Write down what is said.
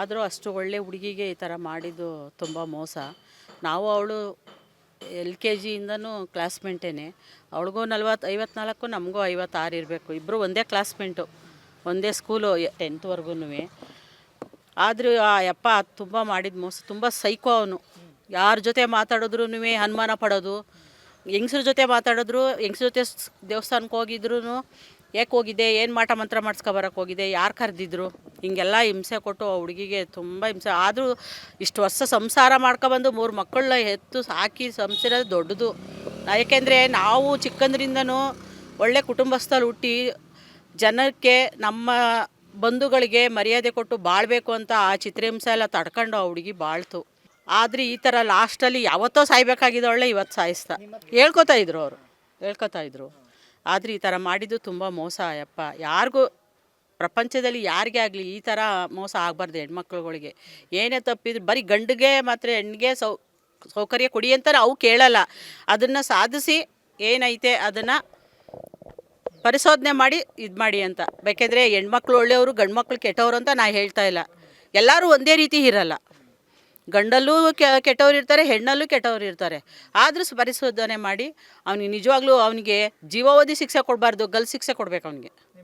ಆದರೂ ಅಷ್ಟು ಒಳ್ಳೆ ಹುಡುಗಿಗೆ ಈ ಥರ ಮಾಡಿದ್ದು ತುಂಬ ಮೋಸ. ನಾವು ಅವಳು ಎಲ್ ಕೆ ಜಿಯಿಂದನೂ ಕ್ಲಾಸ್ಮೇಂಟೇನೆ. ಅವಳಿಗೂ ನಲ್ವತ್ತು ಐವತ್ನಾಲ್ಕು, ನಮಗೂ ಐವತ್ತಾರು ಇರಬೇಕು. ಇಬ್ಬರು ಒಂದೇ ಕ್ಲಾಸ್ಮೇಂಟು, ಒಂದೇ ಸ್ಕೂಲು ಟೆಂತ್ವರೆಗೂ ಆದರೂ ಆ ಯಪ್ಪ ತುಂಬ ಮಾಡಿದ ಮೋಸ, ತುಂಬ ಸೈಕೋ ಅವನು. ಯಾರ ಜೊತೆ ಮಾತಾಡಿದ್ರು ಅನುಮಾನ ಪಡೋದು. ಹೆಂಗ್ಸ್ರ ಜೊತೆ ಮಾತಾಡಿದ್ರು, ಹೆಂಗ್ಸ್ರ ಜೊತೆ ದೇವಸ್ಥಾನಕ್ಕೆ ಹೋಗಿದ್ರು ಯಾಕೆ ಹೋಗಿದ್ದೆ, ಏನು ಮಾಟ ಮಂತ್ರ ಮಾಡಿಸ್ಕೊಬರಕ್ಕೆ ಹೋಗಿದ್ದೆ, ಯಾರು ಕರೆದಿದ್ರು? ಹಿಂಗೆಲ್ಲ ಹಿಂಸೆ ಕೊಟ್ಟು ಆ ಹುಡುಗಿಗೆ ತುಂಬ ಹಿಂಸೆ. ಆದರೂ ಇಷ್ಟು ವರ್ಷ ಸಂಸಾರ ಮಾಡ್ಕೊಬಂದು ಮೂರು ಮಕ್ಕಳನ್ನ ಎತ್ತು ಸಾಕಿ ಸಂಸಾರ ದೊಡ್ಡದು. ಯಾಕೆಂದರೆ ನಾವು ಚಿಕ್ಕಂದ್ರಿಂದನೂ ಒಳ್ಳೆ ಕುಟುಂಬಸ್ಥಲ್ಲಿ ಹುಟ್ಟಿ ಜನಕ್ಕೆ ನಮ್ಮ ಬಂಧುಗಳಿಗೆ ಮರ್ಯಾದೆ ಕೊಟ್ಟು ಬಾಳಬೇಕು ಅಂತ ಆ ಚಿತ್ರಹಿಂಸೆ ಎಲ್ಲ ತಡ್ಕೊಂಡು ಆ ಹುಡುಗಿ ಬಾಳ್ತು. ಆದರೆ ಈ ಥರ ಲಾಸ್ಟಲ್ಲಿ ಯಾವತ್ತೋ ಸಾಯ್ಬೇಕಾಗಿದ್ದವಳೆ ಇವತ್ತು ಸಾಯಿಸ್ತಾ. ಹೇಳ್ಕೊತಾ ಇದ್ರು ಅವರು. ಹೇಳ್ಕೊತಾ ಇದ್ರು. ಆದರೆ ಈ ಥರ ಮಾಡಿದ್ದು ತುಂಬ ಮೋಸ ಅಪ್ಪ ಯಾರಿಗೂ ಪ್ರಪಂಚದಲ್ಲಿ ಯಾರಿಗೆ ಆಗಲಿ ಈ ಥರ ಮೋಸ ಆಗಬಾರ್ದು ಹೆಣ್ಮಕ್ಳುಗಳಿಗೆ. ಏನೇ ತಪ್ಪಿದ್ರು ಬರೀ ಗಂಡಿಗೆ ಮಾತ್ರ ಹೆಣ್ಣಿಗೆ ಸೌ, ಸೌಕರ್ಯ ಕೊಡಿ ಅಂತಾರೆ ಅವು ಕೇಳಲ್ಲ. ಅದನ್ನು ಸಾಧಿಸಿ ಏನೈತೆ ಅದನ್ನು ಪರಿಶೋಧನೆ ಮಾಡಿ ಇದು ಮಾಡಿ ಅಂತ. ಬೇಕಾದರೆ ಹೆಣ್ಮಕ್ಳು ಒಳ್ಳೆಯವರು ಗಂಡು ಮಕ್ಳು ಕೆಟ್ಟವರು ಅಂತ ನಾ ಹೇಳ್ತಾ ಇಲ್ಲ. ಎಲ್ಲರೂ ಒಂದೇ ರೀತಿ ಇರಲ್ಲ. ಗಂಡಲ್ಲೂ ಕೆಟ್ಟವ್ರು ಇರ್ತಾರೆ, ಹೆಣ್ಣಲ್ಲೂ ಕೆಟ್ಟವ್ರು ಇರ್ತಾರೆ. ಆದರೂ ಪರಿಶೋಧನೆ ಮಾಡಿ, ಅವನಿಗೆ ನಿಜವಾಗ್ಲೂ ಅವನಿಗೆ ಜೀವಾವಧಿ ಶಿಕ್ಷೆ ಕೊಡಬಾರ್ದು ಗಲ್ ಶಿಕ್ಷೆ ಕೊಡಬೇಕು ಅವನಿಗೆ.